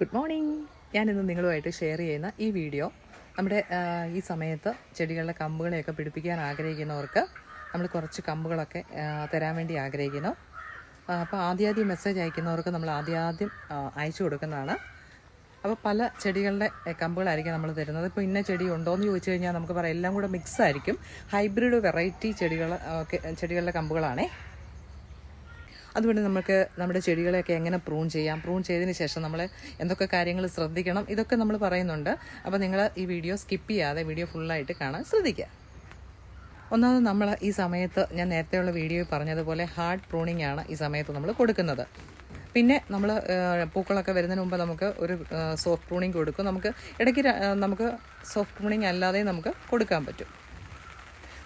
Good morning ഞാനിന്ന് നിങ്ങളുമായിട്ട് share ചെയ്യുന്ന ഈ വീഡിയോ നമ്മുടെ ഈ സമയത്ത് ചെടികളുടെ കമ്പുകളെയൊക്കെ പിടിപ്പിക്കാൻ ആഗ്രഹിക്കുന്നവർക്ക് നമ്മൾ കുറച്ച് കമ്പുകളൊക്കെ തരാൻ വേണ്ടി ആഗ്രഹിക്കുന്നു. അപ്പോൾ ആദ്യാദ്യം മെസ്സേജ് അയക്കുന്നവർക്ക് നമ്മൾ ആദ്യാദ്യം അയച്ചു കൊടുക്കുന്നതാണ്. അപ്പോൾ പല ചെടികളുടെ കമ്പുകളായിരിക്കും നമ്മൾ തരുന്നത്. ഇപ്പോൾ ഇന്ന ചെടി ഉണ്ടോ എന്ന് ചോദിച്ചു കഴിഞ്ഞാൽ നമുക്ക് പറയാം എല്ലാം കൂടെ മിക്സ് ആയിരിക്കും. ഹൈബ്രിഡ് വെറൈറ്റി ചെടികൾ ചെടികളുടെ കമ്പുകളാണേ. അതുകൊണ്ട് നമുക്ക് നമ്മുടെ ചെടികളെയൊക്കെ എങ്ങനെ പ്രൂൺ ചെയ്യാം പ്രൂൺ ചെയ്തതിന് ശേഷം നമ്മൾ എന്തൊക്കെ കാര്യങ്ങൾ ശ്രദ്ധിക്കണം ഇതൊക്കെ നമ്മൾ പറയുന്നുണ്ട്. അപ്പോൾ നിങ്ങൾ ഈ വീഡിയോ സ്കിപ്പ് ചെയ്യാതെ വീഡിയോ ഫുള്ളായിട്ട് കാണാൻ ശ്രദ്ധിക്കുക ഒന്നാമത് നമ്മൾ ഈ സമയത്ത് ഞാൻ നേരത്തെയുള്ള വീഡിയോയിൽ പറഞ്ഞതുപോലെ ഹാർഡ് പ്രൂണിംഗ് ആണ് ഈ സമയത്ത് നമ്മൾ കൊടുക്കുന്നത്. പിന്നെ നമ്മൾ പൂക്കളൊക്കെ വരുന്നതിന് മുമ്പ് നമുക്ക് ഒരു സോഫ്റ്റ് പ്രൂണിങ് കൊടുക്കും. നമുക്ക് ഇടയ്ക്ക് നമുക്ക് സോഫ്റ്റ് പ്രൂണിങ് അല്ലാതെ നമുക്ക് കൊടുക്കാൻ പറ്റും.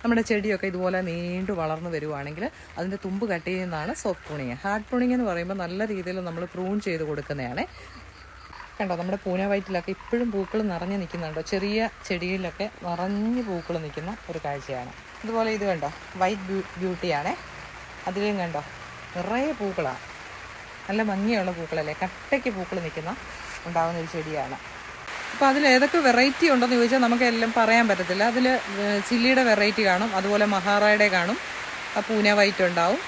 നമ്മുടെ ചെടിയൊക്കെ ഇതുപോലെ നീണ്ടു വളർന്നു വരുവാണെങ്കിൽ അതിന്റെ തുമ്പ് കട്ട് ചെയ്യുന്നതാണ് സോഫ്റ്റ് പ്രൂണിങ് ഹാർഡ് പ്രൂണിങ് എന്ന് പറയുമ്പോൾ നല്ല രീതിയിൽ നമ്മൾ പ്രൂൺ ചെയ്ത് കൊടുക്കുന്നതാണ്. കണ്ടോ നമ്മുടെ പൂന വയറ്റിലൊക്കെ ഇപ്പോഴും പൂക്കൾ നിറഞ്ഞു നിൽക്കുന്നുണ്ടോ? ചെറിയ ചെടിയിലൊക്കെ നിറഞ്ഞ് പൂക്കൾ നിൽക്കുന്ന ഒരു കാഴ്ചയാണ്. അതുപോലെ ഇത് കണ്ടോ വൈറ്റ് ബ്യൂ ബ്യൂട്ടിയാണേ അതിലും കണ്ടോ നിറയെ പൂക്കളാണ്. നല്ല ഭംഗിയുള്ള പൂക്കളല്ലേ? കട്ടയ്ക്ക് പൂക്കൾ നിൽക്കുന്ന ഉണ്ടാകുന്ന ഒരു ചെടിയാണ്. അപ്പോൾ അതിൽ ഏതൊക്കെ വെറൈറ്റി ഉണ്ടെന്ന് ചോദിച്ചാൽ നമുക്ക് എല്ലാം പറയാൻ പറ്റത്തില്ല. അതിൽ ചില്ലിയുടെ വെറൈറ്റി കാണും അതുപോലെ മഹാറായുടെ കാണും പൂന വൈറ്റ് ഉണ്ടാവും.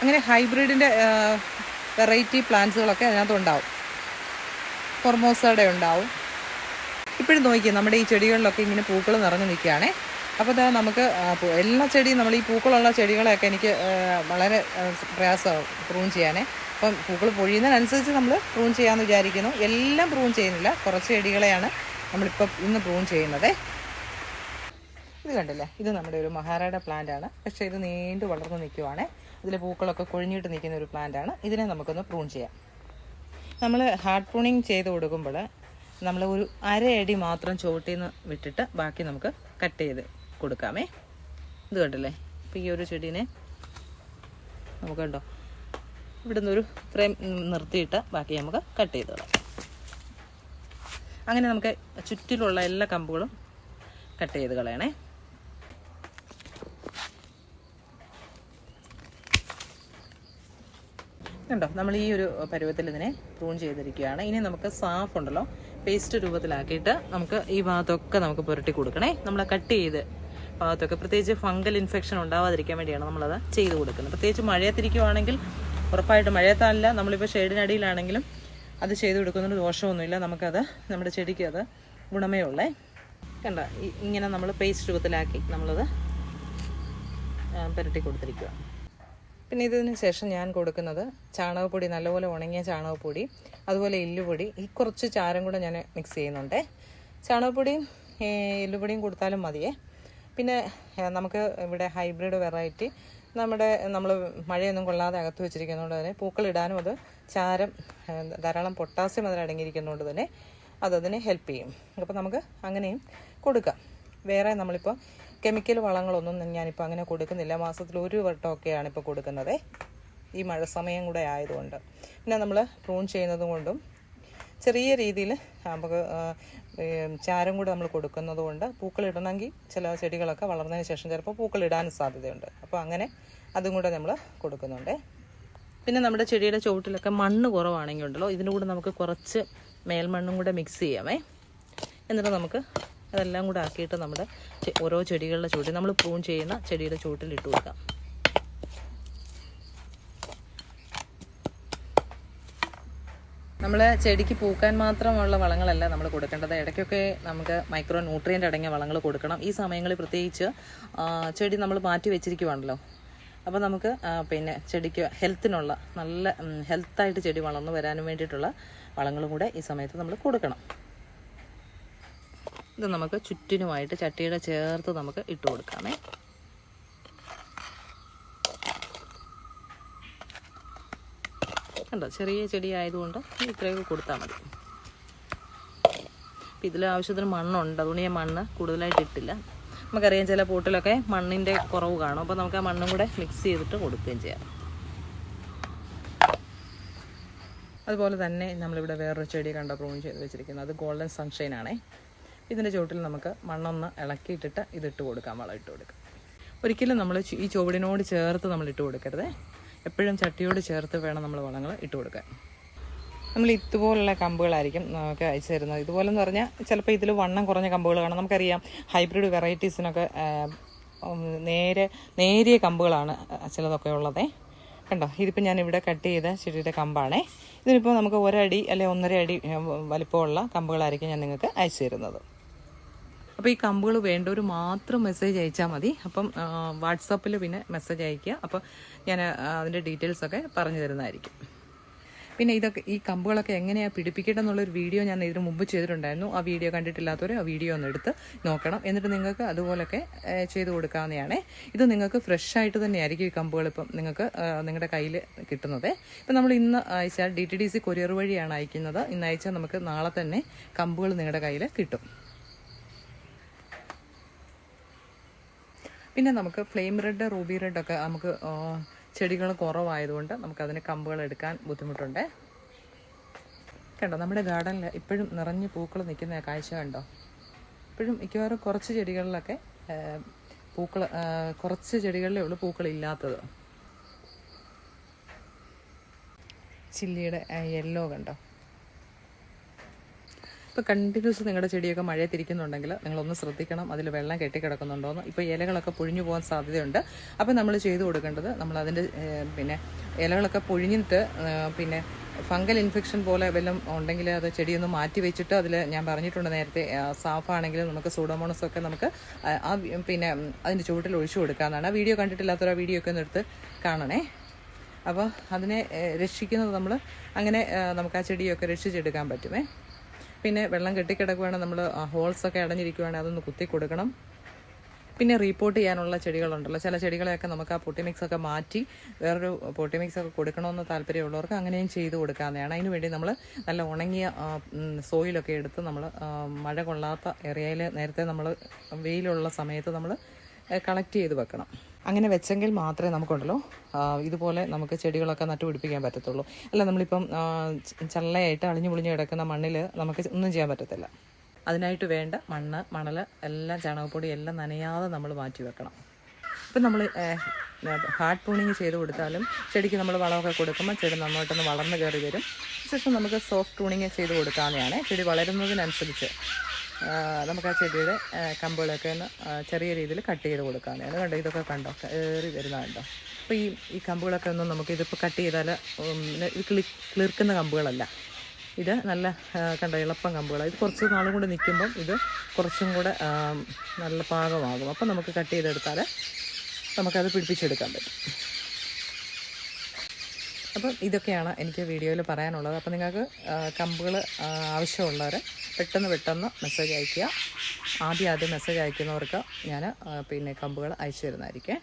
അങ്ങനെ ഹൈബ്രിഡിന്റെ വെറൈറ്റി പ്ലാന്റ്സുകളൊക്കെ അതിനകത്ത് ഉണ്ടാവും. ഫോർമോസയുടെ ഉണ്ടാവും. ഇപ്പോഴും നോക്കിയാൽ നമ്മുടെ ഈ ചെടികളിലൊക്കെ ഇങ്ങനെ പൂക്കൾ നിറഞ്ഞു നിൽക്കുകയാണേ. അപ്പോൾ ഇതാ നമുക്ക് എല്ലാ ചെടിയും നമ്മൾ ഈ പൂക്കളുള്ള ചെടികളെയൊക്കെ എനിക്ക് വളരെ പ്രയാസമാവും പ്രൂൺ ചെയ്യാനേ. അപ്പം പൂക്കൾ പൊഴിയുന്നതിനനുസരിച്ച് നമ്മൾ പ്രൂൺ ചെയ്യാമെന്ന് വിചാരിക്കുന്നു. എല്ലാം പ്രൂൺ ചെയ്യുന്നില്ല. കുറച്ച് ചെടികളെയാണ് നമ്മളിപ്പോൾ ഇന്ന് പ്രൂൺ ചെയ്യുന്നത്. ഇത് കണ്ടില്ലേ? ഇത് നമ്മുടെ ഒരു മഹാരായുടെ പ്ലാന്റ് ആണ്. പക്ഷേ ഇത് നീണ്ട് വളർന്ന് നിൽക്കുവാണേ. ഇതിൽ പൂക്കളൊക്കെ കൊഴിഞ്ഞിട്ട് നിൽക്കുന്ന ഒരു പ്ലാന്റ് ആണ്. ഇതിനെ നമുക്കൊന്ന് പ്രൂൺ ചെയ്യാം. നമ്മൾ ഹാർഡ് പ്രൂണിങ് ചെയ്ത് കൊടുക്കുമ്പോൾ നമ്മൾ ഒരു അരയടി മാത്രം ചുവട്ടിൽ നിന്ന് വിട്ടിട്ട് ബാക്കി നമുക്ക് കട്ട് ചെയ്ത് കൊടുക്കാമേ. ഇത് കണ്ടില്ലേ? അപ്പം ഈ ഒരു ചെടീനെ നമുക്ക് കണ്ടോ ഇവിടെ നിന്നൊരു ഇത്രയും നിർത്തിയിട്ട് ബാക്കി നമുക്ക് കട്ട് ചെയ്ത് കളയാം. അങ്ങനെ നമുക്ക് ചുറ്റിലുള്ള എല്ലാ കമ്പുകളും കട്ട് ചെയ്ത് കളയണേ. കണ്ടോ? നമ്മൾ ഈ ഒരു പരുവത്തിൽ ഇതിനെ പ്രൂൺ ചെയ്തിരിക്കുകയാണ്. ഇനി നമുക്ക് സാഫ് ഉണ്ടല്ലോ പേസ്റ്റ് രൂപത്തിലാക്കിയിട്ട് നമുക്ക് ഈ ഭാഗത്തൊക്കെ നമുക്ക് പുരട്ടി കൊടുക്കണേ. നമ്മൾ കട്ട് ചെയ്ത് ഭാഗത്തൊക്കെ പ്രത്യേകിച്ച് ഫംഗൽ ഇൻഫെക്ഷൻ ഉണ്ടാവാതിരിക്കാൻ വേണ്ടിയാണ് നമ്മളത് ചെയ്തു കൊടുക്കുന്നത്. പ്രത്യേകിച്ച് മഴയത്തിരിക്കുവാണെങ്കിൽ ഉറപ്പായിട്ടും മഴയത്തല്ല നമ്മളിപ്പോൾ ഷെയ്ഡിനടിയിലാണെങ്കിലും അത് ചെയ്തു കൊടുക്കുന്നതിന് ദോഷമൊന്നുമില്ല. നമുക്കത് നമ്മുടെ ചെടിക്ക് അത് ഗുണമേ ഉള്ളേ. കണ്ട? ഇങ്ങനെ നമ്മൾ പേസ്റ്റ് രൂപത്തിലാക്കി നമ്മളത് പുരട്ടി കൊടുത്തിരിക്കുക പിന്നെ ഇതിന് ശേഷം ഞാൻ കൊടുക്കുന്നത് ചാണകപ്പൊടി നല്ലപോലെ ഉണങ്ങിയ ചാണകപ്പൊടി അതുപോലെ എല്ലുപൊടി. ഈ കുറച്ച് ചാരം കൂടെ ഞാൻ മിക്സ് ചെയ്യുന്നുണ്ട്. ചാണകപ്പൊടിയും എല്ലുപൊടിയും കൊടുത്താലും മതിയേ. പിന്നെ നമുക്ക് ഇവിടെ ഹൈബ്രിഡ് വെറൈറ്റി നമ്മുടെ നമ്മൾ മഴയൊന്നും കൊള്ളാതെ അകത്ത് വെച്ചിരിക്കുന്നതുകൊണ്ട് തന്നെ പൂക്കളിടാനും അത് ചാരം ധാരാളം പൊട്ടാസ്യം അതിൽ അടങ്ങിയിരിക്കുന്നതുകൊണ്ട് തന്നെ അതതിനെ ഹെൽപ്പ് ചെയ്യും. അപ്പോൾ നമുക്ക് അങ്ങനെയും കൊടുക്കാം. വേറെ നമ്മളിപ്പോൾ കെമിക്കൽ വളങ്ങളൊന്നും ഞാനിപ്പോൾ അങ്ങനെ കൊടുക്കുന്നില്ല. മാസത്തിൽ ഒരു വട്ടമൊക്കെയാണ് ഇപ്പോൾ കൊടുക്കുന്നത്. ഈ മഴ സമയം കൂടെ ആയതുകൊണ്ട്. പിന്നെ നമ്മൾ പ്രൂൺ ചെയ്യുന്നതും കൊണ്ടും ചെറിയ രീതിയിൽ നമുക്ക് ചാരം കൂടെ നമ്മൾ കൊടുക്കുന്നത് കൊണ്ട് പൂക്കളിടണമെങ്കിൽ ചില ചെടികളൊക്കെ വളർന്നതിന് ശേഷം ചിലപ്പോൾ പൂക്കളിടാനും സാധ്യതയുണ്ട്. അപ്പോൾ അങ്ങനെ അതും കൂടെ നമ്മൾ കൊടുക്കുന്നുണ്ട്. പിന്നെ നമ്മുടെ ചെടിയുടെ ചുവട്ടിലൊക്കെ മണ്ണ് കുറവാണെങ്കിൽ ഉണ്ടല്ലോ ഇതിന്റെ കൂടെ നമുക്ക് കുറച്ച് മേൽമണ്ണും കൂടെ മിക്സ് ചെയ്യാമേ. എന്നിട്ട് നമുക്ക് അതെല്ലാം കൂടെ ആക്കിയിട്ട് നമ്മുടെ ഓരോ ചെടികളുടെ ചുവട്ടിൽ നമ്മൾ പ്രൂൺ ചെയ്യുന്ന ചെടിയുടെ ചുവട്ടിൽ ഇട്ട് കൊടുക്കാം. നമ്മൾ ചെടിക്ക് പൂക്കാൻ മാത്രമുള്ള വളങ്ങളല്ല നമ്മൾ കൊടുക്കേണ്ടത്. ഇടയ്ക്കൊക്കെ നമുക്ക് മൈക്രോ ന്യൂട്രിയന്റ് അടങ്ങിയ വളങ്ങൾ കൊടുക്കണം. ഈ സമയങ്ങളിൽ പ്രത്യേകിച്ച് ചെടി നമ്മൾ മാറ്റി വെച്ചിരിക്കുവാണല്ലോ. അപ്പോൾ നമുക്ക് പിന്നെ ചെടിക്ക് ഹെൽത്തിനുള്ള നല്ല ഹെൽത്തായിട്ട് ചെടി വളർന്നു വരാനും വേണ്ടിയിട്ടുള്ള വളങ്ങളും കൂടെ ഈ സമയത്ത് നമ്മൾ കൊടുക്കണം. ഇത് നമുക്ക് ചുറ്റിനുമായിട്ട് ചട്ടിയുടെ ചേർത്ത് നമുക്ക് ഇട്ട് കൊടുക്കാമേ. കണ്ടോ ചെറിയ ചെടി ആയതുകൊണ്ട് ഇത്രയൊക്കെ കൊടുത്താൽ മതി. അപ്പം ഇതിൽ ആവശ്യത്തിന് മണ്ണുണ്ട്. അതുകൊണ്ട് ഞാൻ മണ്ണ് കൂടുതലായിട്ട് ഇട്ടില്ല. നമുക്കറിയാം ചില പൂട്ടിലൊക്കെ മണ്ണിന്റെ കുറവ് കാണും. അപ്പോൾ നമുക്ക് ആ മണ്ണും കൂടെ മിക്സ് ചെയ്തിട്ട് കൊടുക്കുകയും ചെയ്യാം. അതുപോലെ തന്നെ നമ്മളിവിടെ വേറൊരു ചെടി കണ്ട? പ്രൂൺ ചെയ്ത് വെച്ചിരിക്കുന്നത്. അത് ഗോൾഡൻ സൺഷൈൻ ആണേ. ഇതിന്റെ ചുവട്ടിൽ നമുക്ക് മണ്ണൊന്ന് ഇളക്കിയിട്ടിട്ട് ഇതിട്ട് കൊടുക്കാം. വളം ഇട്ട് കൊടുക്കാം. ഒരിക്കലും നമ്മൾ ഈ ചുവടിനോട് ചേർത്ത് നമ്മൾ ഇട്ട് കൊടുക്കരുത്. എപ്പോഴും ചട്ടിയോട് ചേർത്ത് വേണം നമ്മൾ വളങ്ങൾ ഇട്ട് കൊടുക്കാൻ. നമ്മൾ ഇതുപോലുള്ള കമ്പുകളായിരിക്കും നമുക്ക് അയച്ചു തരുന്നത്. ഇതുപോലെ എന്ന് പറഞ്ഞാൽ ചിലപ്പോൾ ഇതിൽ വണ്ണം കുറഞ്ഞ കമ്പുകൾ കാണാം. നമുക്കറിയാം ഹൈബ്രിഡ് വെറൈറ്റീസിനൊക്കെ നേരെ നേരിയ കമ്പുകളാണ് ചിലതൊക്കെ ഉള്ളതേ. കണ്ടോ? ഇതിപ്പോൾ ഞാൻ ഇവിടെ കട്ട് ചെയ്ത ചെടിയുടെ കമ്പാണേ. ഇതിനിപ്പോൾ നമുക്ക് ഒരടി അല്ലെ ഒന്നര അടി വലിപ്പമുള്ള കമ്പുകളായിരിക്കും ഞാൻ നിങ്ങൾക്ക് അയച്ചു തരുന്നത്. അപ്പോൾ ഈ കമ്പുകൾ വേണ്ടവർ മാത്രം മെസ്സേജ് അയച്ചാൽ മതി. അപ്പം വാട്സാപ്പിൽ പിന്നെ മെസ്സേജ് അയക്കുക അപ്പോൾ ഞാൻ അതിന്റെ ഡീറ്റെയിൽസൊക്കെ പറഞ്ഞു തരുന്നതായിരിക്കും. പിന്നെ ഇതൊക്കെ ഈ കമ്പുകളൊക്കെ എങ്ങനെയാണ് പിടിപ്പിക്കേണ്ടത് എന്നുള്ളൊരു വീഡിയോ ഞാൻ ഇതിനു മുമ്പ് ചെയ്തിട്ടുണ്ടായിരുന്നു. ആ വീഡിയോ കണ്ടിട്ടില്ലാത്തവർ ആ വീഡിയോ ഒന്ന് എടുത്ത് നോക്കണം. എന്നിട്ട് നിങ്ങൾക്ക് അതുപോലൊക്കെ ചെയ്ത് കൊടുക്കാവുന്നതാണ്. ഇത് നിങ്ങൾക്ക് ഫ്രഷ് ആയിട്ട് തന്നെയായിരിക്കും ഈ കമ്പുകൾ ഇപ്പം നിങ്ങൾക്ക് നിങ്ങളുടെ കയ്യിൽ കിട്ടുന്നത്. ഇപ്പം നമ്മൾ ഇന്ന് അയച്ചാൽ D T D C courier വഴിയാണ് അയക്കുന്നത്. ഇന്ന് അയച്ചാൽ നമുക്ക് നാളെ തന്നെ കമ്പുകൾ നിങ്ങളുടെ കയ്യിൽ കിട്ടും. പിന്നെ നമുക്ക് ഫ്ലെയിം റെഡ് റൂബി റെഡ് ഒക്കെ നമുക്ക് ചെടികൾ കുറവായതുകൊണ്ട് നമുക്ക് അതിന് കമ്പുകൾ എടുക്കാൻ ബുദ്ധിമുട്ടുണ്ട്. കണ്ടോ നമ്മുടെ ഗാർഡനിൽ ഇപ്പോഴും നിറഞ്ഞ് പൂക്കൾ നിൽക്കുന്ന കാഴ്ച കണ്ടോ? ഇപ്പോഴും മിക്കവാറും കുറച്ച് ചെടികളിലൊക്കെ പൂക്കൾ കുറച്ച് ചെടികളിലേ ഉള്ളൂ പൂക്കളില്ലാത്തത്. ചില്ലിയുടെ യെല്ലോ കണ്ടോ? ഇപ്പോൾ കണ്ടിന്യൂസ് നിങ്ങളുടെ ചെടിയൊക്കെ മഴയത്തിരിക്കുന്നുണ്ടെങ്കിൽ നിങ്ങളൊന്ന് ശ്രദ്ധിക്കണം. അതിൽ വെള്ളം കെട്ടിക്കിടക്കുന്നുണ്ടോയെന്ന് ഇപ്പോൾ ഇലകളൊക്കെ പൊഴിഞ്ഞു പോകാൻ സാധ്യതയുണ്ട്. അപ്പോൾ നമ്മൾ ചെയ്തു കൊടുക്കേണ്ടത് നമ്മൾ അതിന്റെ പിന്നെ ഇലകളൊക്കെ പൊഴിഞ്ഞിട്ട് പിന്നെ ഫംഗൽ ഇൻഫെക്ഷൻ പോലെ വല്ലതും ഉണ്ടെങ്കിൽ അത് ചെടിയൊന്ന് മാറ്റി വെച്ചിട്ട് അതിൽ ഞാൻ പറഞ്ഞിട്ടുണ്ട് നേരത്തെ സാഫാണെങ്കിൽ നമുക്ക് സൂഡോമോണസ് ഒക്കെ നമുക്ക് ആ, പിന്നെ അതിന്റെ ചുവട്ടിൽ ഒഴിച്ചു കൊടുക്കാമെന്നാണ് ആ വീഡിയോ കണ്ടിട്ടില്ലാത്തവർ ആ വീഡിയോ ഒക്കെ ഒന്ന് എടുത്ത് കാണണേ. അപ്പോൾ അതിനെ രക്ഷിക്കുന്നത് നമ്മൾ അങ്ങനെ നമുക്ക് ആ ചെടിയൊക്കെ രക്ഷിച്ചെടുക്കാൻ പറ്റുമേ. പിന്നെ വെള്ളം കെട്ടിക്കിടക്കുവാണെങ്കിൽ നമ്മൾ ഹോൾസൊക്കെ അടഞ്ഞിരിക്കുവാണെങ്കിൽ അതൊന്ന് കുത്തി കൊടുക്കണം. പിന്നെ റീപ്പോർട്ട് ചെയ്യാനുള്ള ചെടികളുണ്ടല്ലോ. ചില ചെടികളെയൊക്കെ നമുക്ക് ആ പൊട്ടി മിക്സ് ഒക്കെ മാറ്റി വേറൊരു പൊട്ടി മിക്സ് ഒക്കെ കൊടുക്കണമെന്ന് താല്പര്യമുള്ളവർക്ക് അങ്ങനെയും ചെയ്ത് കൊടുക്കാവുന്നതാണ്. അതിന് വേണ്ടി നമ്മൾ നല്ല ഉണങ്ങിയ സോയിലൊക്കെ എടുത്ത് നമ്മൾ മഴ കൊള്ളാത്ത ഏരിയയിൽ നേരത്തെ നമ്മൾ വെയിലുള്ള സമയത്ത് നമ്മൾ കളക്ട് ചെയ്ത് വെക്കണം. അങ്ങനെ വെച്ചെങ്കിൽ മാത്രമേ നമുക്കുണ്ടല്ലോ. ഇതുപോലെ നമുക്ക് ചെടികളൊക്കെ നട്ടുപിടിപ്പിക്കാൻ പറ്റത്തുള്ളൂ. അല്ല നമ്മളിപ്പം ചള്ളയായിട്ട് അളിഞ്ഞു പൊളിഞ്ഞു കിടക്കുന്ന മണ്ണിൽ നമുക്ക് ഒന്നും ചെയ്യാൻ പറ്റത്തില്ല. അതിനായിട്ട് വേണ്ട മണ്ണ് മണൽ എല്ലാം ചാണകപ്പൊടി എല്ലാം നനയാതെ നമ്മൾ മാറ്റി വെക്കണം. ഇപ്പം നമ്മൾ ഹാർഡ് പൂണിങ് ചെയ്ത് കൊടുത്താലും ചെടിക്ക് നമ്മൾ വളമൊക്കെ കൊടുക്കുമ്പോൾ ചെടി നന്നായിട്ടൊന്ന് വളർന്നു കയറി വരും. ശേഷം നമുക്ക് സോഫ്റ്റ് പൂണിങ് ചെയ്ത് കൊടുക്കാവുന്നതാണ്. ചെടി വളരുന്നതിനനുസരിച്ച് നമുക്ക് ആ ചെടിയുടെ കമ്പുകളൊക്കെ ഒന്ന് ചെറിയ രീതിയിൽ കട്ട് ചെയ്ത് കൊടുക്കാവുന്നതാണ് കണ്ടോ ഇതൊക്കെ കണ്ടോ കയറി വരുന്ന കണ്ടോ. അപ്പോൾ ഈ ഈ കമ്പുകളൊക്കെ ഒന്നും നമുക്ക് ഇതിപ്പോൾ കട്ട് ചെയ്താൽ ഇത് കിളി കിളിർക്കുന്ന കമ്പുകളല്ല. ഇത് നല്ല കണ്ട ഇളപ്പം കമ്പുകളാണ് ഇത് കുറച്ച് നാളും കൂടെ നിൽക്കുമ്പം ഇത് കുറച്ചും കൂടെ നല്ല പാകമാകും. അപ്പം നമുക്ക് കട്ട് ചെയ്തെടുത്താൽ നമുക്കത് പിടിപ്പിച്ചെടുക്കാൻ പറ്റും. അപ്പം ഇതൊക്കെയാണ് എനിക്ക് വീഡിയോയിൽ പറയാനുള്ളത്. അപ്പം നിങ്ങൾക്ക് കമ്പുകൾ ആവശ്യമുള്ളവർ പെട്ടെന്ന് പെട്ടെന്ന് മെസ്സേജ് അയയ്ക്കുക. ആദ്യം ആദ്യം മെസ്സേജ് അയക്കുന്നവർക്ക് ഞാൻ പിന്നെ കമ്പുകൾ അയച്ചു തരുന്നതായിരിക്കേ.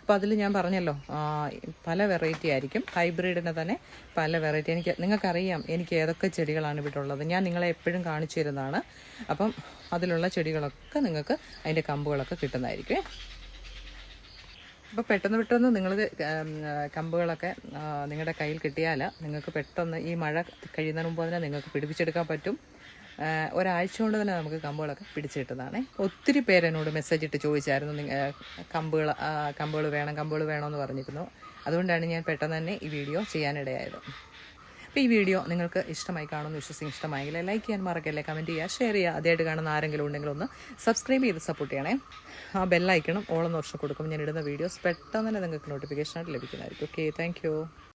അപ്പോൾ അതിൽ ഞാൻ പറഞ്ഞല്ലോ പല വെറൈറ്റി ആയിരിക്കും. ഹൈബ്രിഡിന് തന്നെ പല വെറൈറ്റി എനിക്ക് നിങ്ങൾക്കറിയാം എനിക്ക് ഏതൊക്കെ ചെടികളാണ് ഇവിടെ ഉള്ളത് ഞാൻ നിങ്ങളെ എപ്പോഴും കാണിച്ചു തരുന്നതാണ്. അപ്പം അതിലുള്ള ചെടികളൊക്കെ നിങ്ങൾക്ക് അതിന്റെ കമ്പുകളൊക്കെ കിട്ടുന്നതായിരിക്കും. അപ്പോൾ പെട്ടെന്ന് പെട്ടെന്ന് നിങ്ങൾ കമ്പുകളൊക്കെ നിങ്ങളുടെ കയ്യിൽ കിട്ടിയാൽ നിങ്ങൾക്ക് പെട്ടെന്ന് ഈ മഴ കഴിയുന്നതിന് മുമ്പ് തന്നെ നിങ്ങൾക്ക് പിടിപ്പിച്ചെടുക്കാൻ പറ്റും. ഒരാഴ്ച കൊണ്ട് തന്നെ നമുക്ക് കമ്പുകളൊക്കെ പിടിച്ചു ഒത്തിരി പേരെന്നോട് മെസ്സേജ് ഇട്ട് ചോദിച്ചായിരുന്നു കമ്പുകൾ കമ്പുകൾ വേണം കമ്പുകൾ വേണമെന്ന് പറഞ്ഞിരുന്നു. അതുകൊണ്ടാണ് ഞാൻ പെട്ടെന്ന് തന്നെ ഈ വീഡിയോ ചെയ്യാനിടയായത്. അപ്പോൾ ഈ വീഡിയോ നിങ്ങൾക്ക് ഇഷ്ടമായി കാണുമെന്ന് വിശ്വസിക്കും ഇഷ്ടമായെങ്കിൽ ലൈക്ക് ചെയ്യാൻ മറക്കല്ലേ കമന്റ് ചെയ്യുക ഷെയർ ചെയ്യുക ആദ്യമായിട്ട് കാണുന്ന ആരെങ്കിലും ഉണ്ടെങ്കിൽ ഒന്ന് സബ്സ്ക്രൈബ് ചെയ്ത് സപ്പോർട്ട് ചെയ്യണേ. ആ ബെല്ലൈക്കണം ഓളം വർഷം കൊടുക്കും ഞാൻ ഇടുന്ന വീഡിയോസ് പെട്ടെന്ന് തന്നെ നിങ്ങൾക്ക് നോട്ടിഫിക്കേഷനായിട്ട് ലഭിക്കുന്നതായിരിക്കും. Okay thank